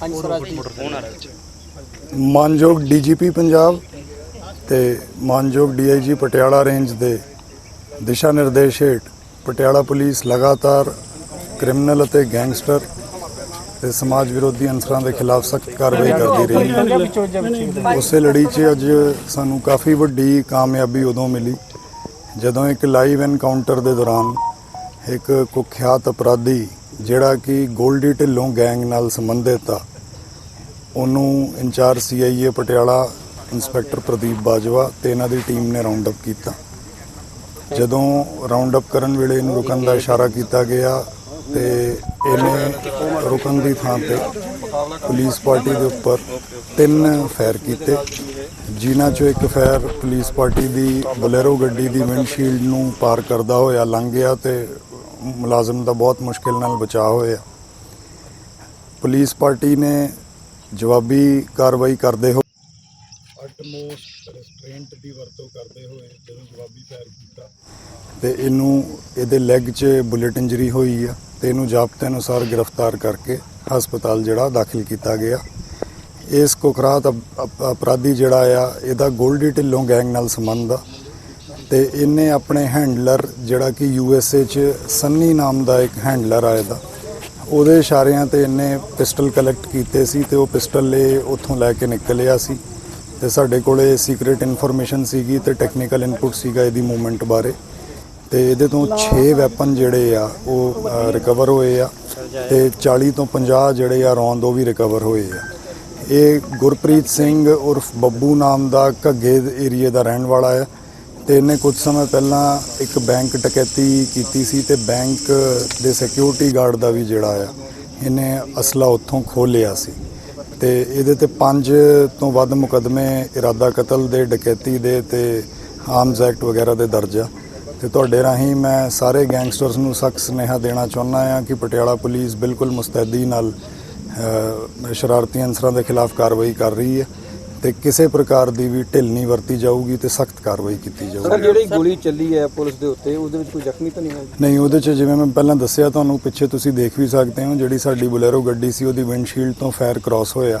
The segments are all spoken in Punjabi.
ਹਾਂਜੀ ਸਵਰਾਜ ਜੀ ਮਾਨਯੋਗ ਡੀਜੀਪੀ ਪੰਜਾਬ ਤੇ ਮਾਨਯੋਗ ਡੀਆਈਜੀ ਪਟਿਆਲਾ ਰੇਂਜ ਦੇ ਦਿਸ਼ਾ ਨਿਰਦੇਸ਼ ਹੇਠ ਪਟਿਆਲਾ ਪੁਲਿਸ ਲਗਾਤਾਰ ਕ੍ਰਿਮੀਨਲ ਅਤੇ ਗੈਂਗਸਟਰ ਤੇ ਸਮਾਜ ਵਿਰੋਧੀ ਅਨਸਰਾਂ ਦੇ ਖਿਲਾਫ ਸਖਤ ਕਾਰਵਾਈ ਕਰਦੀ ਰਹੀ। ਉਸੇ ਲੜੀ 'ਚ ਅੱਜ ਸਾਨੂੰ ਕਾਫੀ ਵੱਡੀ ਕਾਮਯਾਬੀ ਉਦੋਂ ਮਿਲੀ ਜਦੋਂ ਇੱਕ ਲਾਈਵ ਐਨਕਾਊਂਟਰ ਦੇ ਦੌਰਾਨ ਇੱਕ ਕੁਖਿਆਤ ਅਪਰਾਧੀ ਜਿਹੜਾ ਕਿ ਗੋਲਡੀ ਢਿੱਲੋਂ ਗੈਂਗ ਨਾਲ ਸੰਬੰਧਿਤ ਆ। ਉਹਨੂੰ incharge CIA Patiala inspector Pradeep Bajwa ਤੇ ਇਹਨਾਂ ਦੀ ਟੀਮ ਨੇ ਰਾਉਂਡ ਅਪ ਕੀਤਾ। ਜਦੋਂ ਰਾਉਂਡ ਅਪ ਕਰਨ ਵੇਲੇ ਇਹਨੂੰ ਰੁਕਣ ਦਾ ਇਸ਼ਾਰਾ ਕੀਤਾ ਗਿਆ ਤੇ ਇਹਨੇ ਰੁਕਣ ਦੀ ਥਾਂ ਤੇ ਪੁਲਿਸ ਪਾਰਟੀ ਦੇ ਉੱਪਰ ਤਿੰਨ ਫਾਇਰ ਕੀਤੇ। ਜਿਨ੍ਹਾਂ ਚੋਂ ਇੱਕ ਫਾਇਰ ਪੁਲਿਸ ਪਾਰਟੀ ਦੀ ਬਲੇਰੋ ਗੱਡੀ ਦੀ ਵਿੰਡਸ਼ੀਲਡ ਨੂੰ ਪਾਰ ਕਰਦਾ ਹੋਇਆ ਲੰਘ ਗਿਆ ਤੇ ਮੁਲਾਜ਼ਮ ਦਾ ਬਹੁਤ ਮੁਸ਼ਕਿਲ ਨਾਲ ਬਚਾਅ ਹੋਇਆ। ਪੁਲਿਸ ਪਾਰਟੀ ਨੇ ਜਵਾਬੀ ਕਾਰਵਾਈ ਕਰਦੇ ਹੋਏ ਅਟਮੋਸਟ ਰੈਸਟ੍ਰੇਂਟ ਦੀ ਵਰਤੋਂ ਕਰਦੇ ਹੋਏ ਜਦੋਂ ਜਵਾਬੀ ਫਾਇਰ ਕੀਤਾ। ਤੇ ਇਹਨੂੰ ਇਹਦੇ ਲੈਗ 'ਚ ਬੁਲੇਟ ਇੰਜਰੀ ਹੋਈ ਆ ਤੇ ਇਹਨੂੰ ਜ਼ਾਬਤੇ ਅਨੁਸਾਰ ਗ੍ਰਿਫਤਾਰ ਕਰਕੇ ਹਸਪਤਾਲ ਜਿਹੜਾ ਦਾਖਲ ਕੀਤਾ ਗਿਆ। ਇਸ ਕੁਖਰਾਤ ਅਪ- ਅਪ- ਅਪਰਾਧੀ ਜਿਹੜਾ ਆ ਇਹਦਾ ਗੋਲਡੀ ਢਿੱਲੋਂ ਗੈਂਗ ਨਾਲ ਸੰਬੰਧ ਆ। ਤੇ ਇਹਨੇ ਆਪਣੇ ਹੈਂਡਲਰ, ਜਿਹੜਾ ਕਿ ਯੂ ਐਸ ਏ 'ਚ ਸੰਨੀ ਨਾਮ ਦਾ ਇੱਕ ਹੈਂਡਲਰ ਆ ਦਾ, ਉਹਦੇ ਇਸ਼ਾਰਿਆਂ ਤੇ ਇਹਨੇ ਪਿਸਟਲ ਕਲੈਕਟ ਕੀਤੇ ਸੀ ਤੇ ਉਹ ਪਿਸਟਲ ਇਹ ਉੱਥੋਂ ਲੈ ਕੇ ਨਿਕਲਿਆ ਸੀ। ਤੇ ਸਾਡੇ ਕੋਲੇ ਸੀਕ੍ਰੀਟ ਇਨਫੋਰਮੇਸ਼ਨ ਸੀਗੀ ਤੇ ਟੈਕਨੀਕਲ ਇਨਪੁਟ ਸੀਗਾ ਇਹਦੀ ਮੂਵਮੈਂਟ ਬਾਰੇ। ਤੇ ਇਹਦੇ ਤੋਂ 6 ਵੈਪਨ ਜਿਹੜੇ ਆ, ਉਹ ਰਿਕਵਰ ਹੋਏ ਆ। ਤੇ 40 ਤੋਂ 50 ਜਿਹੜੇ ਆ ਰੌਂਦ ਉਹ ਵੀ ਰਿਕਵਰ ਹੋਏ ਆ। ਇਹ ਗੁਰਪ੍ਰੀਤ ਸਿੰਘ ਉਰਫ ਬੱਬੂ ਨਾਮ ਦਾ ਘੱਗੇ ਏਰੀਏ ਦਾ ਰਹਿਣ ਵਾਲਾ ਹੈ ਤੇ ਇਹਨੇ ਕੁਝ ਸਮੇਂ ਪਹਿਲਾਂ ਇੱਕ ਬੈਂਕ ਡਕੈਤੀ ਕੀਤੀ ਸੀ ਤੇ ਬੈਂਕ ਦੇ ਸਿਕਿਉਰਿਟੀ ਗਾਰਡ ਦਾ ਵੀ ਜਿਹੜਾ ਆ, ਇਹਨੇ ਅਸਲਾ ਉੱਥੋਂ ਖੋਹ ਲਿਆ ਸੀ। ਤੇ ਇਹਦੇ ਤੇ ਪੰਜ ਤੋਂ ਵੱਧ ਮੁਕਦਮੇ ਇਰਾਦਾ ਕਤਲ ਦੇ, ਡਕੈਤੀ ਦੇ ਤੇ ਆਰਮਸ ਐਕਟ ਵਗੈਰਾ ਦੇ ਦਰਜ ਆ। ਤੇ ਤੁਹਾਡੇ ਰਾਹੀਂ ਮੈਂ ਸਾਰੇ ਗੈਂਗਸਟਰਸ ਨੂੰ ਸਖਤ ਸੁਨੇਹਾ ਦੇਣਾ ਚਾਹੁੰਦਾ ਹਾਂ ਕਿ ਪਟਿਆਲਾ ਪੁਲਿਸ ਬਿਲਕੁਲ ਮੁਸਤੈਦੀ ਨਾਲ ਸ਼ਰਾਰਤੀ ਅਨਸਰਾਂ ਦੇ ਖਿਲਾਫ ਕਾਰਵਾਈ ਕਰ ਰਹੀ ਹੈ। ਤੇ ਕਿਸੇ ਪ੍ਰਕਾਰ ਦੀ ਵੀ ਢਿੱਲ ਨਹੀਂ ਵਰਤੀ ਜਾਊਗੀ ਤੇ ਸਖਤ ਕਾਰਵਾਈ ਕੀਤੀ ਸਰ ਜਾਊਗੀ ਜਿਹੜੀ ਗੋਲੀ ਚੱਲੀ ਹੈ ਪੁਲਿਸ ਦੇ ਉੱਤੇ ਉਹਦੇ ਵਿੱਚ ਕੋਈ ਜ਼ਖਮੀ ਤਾਂ ਨਹੀਂ ਹੋਇਆ ਨਹੀਂ ਉਹਦੇ 'ਚ ਜਿਵੇਂ ਮੈਂ ਪਹਿਲਾਂ ਦੱਸਿਆ ਤੁਹਾਨੂੰ ਪਿੱਛੇ ਤੁਸੀਂ ਦੇਖ ਵੀ ਸਕਦੇ ਹੋ ਜਿਹੜੀ ਸਾਡੀ ਬੁਲੇਰੋ ਗੱਡੀ ਸੀ ਉਹਦੀ ਵਿੰਡਸ਼ੀਲਡ ਤੋਂ ਫਾਇਰ ਕ੍ਰਾਸ ਹੋਇਆ।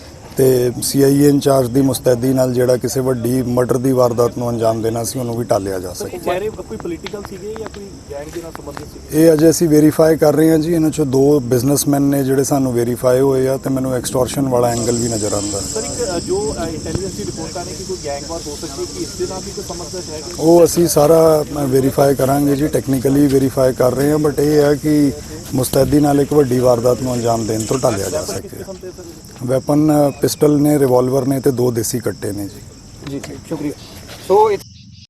ਤੇ ਸੀਆਈਏ ਇੰਚਾਰਜ ਦੀ ਮੁਸਤੈਦੀ ਨਾਲ ਜਿਹੜਾ ਕਿਸੇ ਵੱਡੀ ਮਰਡਰ ਦੀ ਵਾਰਦਾਤ ਨੂੰ ਅੰਜਾਮ ਦੇਣਾ ਸੀ ਉਹਨੂੰ ਵੀ ਟਾਲਿਆ ਜਾ ਸਕੇ। ਚਿਹਰੇ ਕੋਈ ਪੋਲੀਟੀਕਲ ਸੀਗੇ ਜਾਂ ਕੋਈ ਗੈਂਗ ਦੇ ਨਾਲ ਸੰਬੰਧਿਤ ਸੀਗੇ? ਇਹ ਅਜੇ ਅਸੀਂ ਵੈਰੀਫਾਈ ਕਰ ਰਹੇ ਹਾਂ ਜੀ ਇਹਨਾਂ ਚੋਂ ਦੋ ਬਿਜ਼ਨਸਮੈਨ ਨੇ ਜਿਹੜੇ ਸਾਨੂੰ ਵੈਰੀਫਾਈ ਹੋਏ ਆ ਤੇ ਮੈਨੂੰ ਐਕਸਟੋਰਸ਼ਨ ਵਾਲਾ ਐਂਗਲ ਵੀ ਨਜ਼ਰ ਆਉਂਦਾ ਸਰ ਇੱਕ ਅ, ਜੋ ਇੰਟੈਲੀਜੈਂਸ ਦੀ ਰਿਪੋਰਟਾਂ ਨੇ ਕਿ ਕੋਈ ਗੈਂਗਵਾਰ ਹੋ ਸਕਦੀ ਹੈ ਕਿ ਇਸ ਦੇ ਨਾਲ ਵੀ ਕੋਈ ਸਮਝਦਾ ਹੈ? ਕਿ ਉਹ ਅਸੀਂ ਸਾਰਾ ਵੈਰੀਫਾਈ ਕਰਾਂਗੇ ਜੀ ਟੈਕਨੀਕਲੀ ਵੈਰੀਫਾਈ ਕਰ ਰਹੇ ਹਾਂ ਬਟ ਇਹ ਹੈ ਕਿ ਮੁਸਤੈਦੀ ਨਾਲ ਇੱਕ ਵੱਡੀ ਵਾਰਦਾਤ ਨੂੰ ਅੰਜਾਮ ਦੇਣ ਤੋਂ ਟਾਲਿਆ ਜਾ ਸਕੇ। ਵੈਪਨ ਪਿਸਟਲ ਨੇ ਰਿਵਾਲਵਰ ਨੇ ਤੇ ਦੋ ਦੇਸੀ ਕੱਟੇ ਨੇ ਜੀ। ਜੀ ਸ਼ੁਕਰੀਆ। ਸੋ